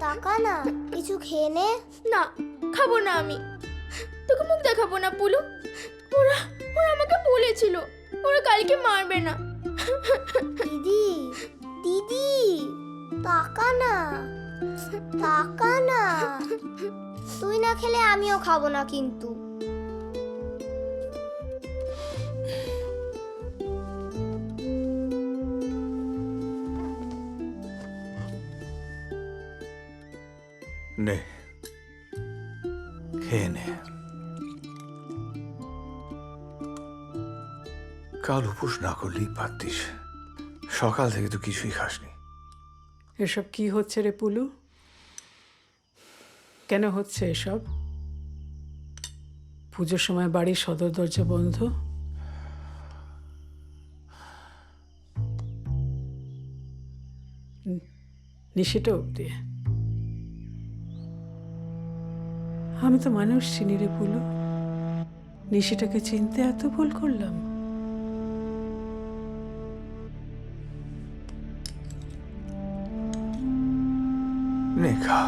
টাকা না। কিছু খেয়ে নে। না খাব না আমি। তোকে মুখ দেখাবো না পুলু। ওরা ওরা আমাকে বলেছিল। ওরা কালকে মারবে না। দিদি দিদি তাকা না তাকা না। তুই না খেলে আমিও খাব না কিন্তু। নে। খেয়ে নে। কাল উপোস না করলেই পারতিস। সকাল থেকে তো কিছুই খাসনি। এসব কি হচ্ছে রে পুলু? কেন হচ্ছে এসব? পুজোর সময় বাড়ির সদর দরজা বন্ধ? নি- নিশিটা অব্দি আমি তো মানুষ চিনি রে পুলু নিশিটাকে চিনতে এত ভুল করলাম। নে খা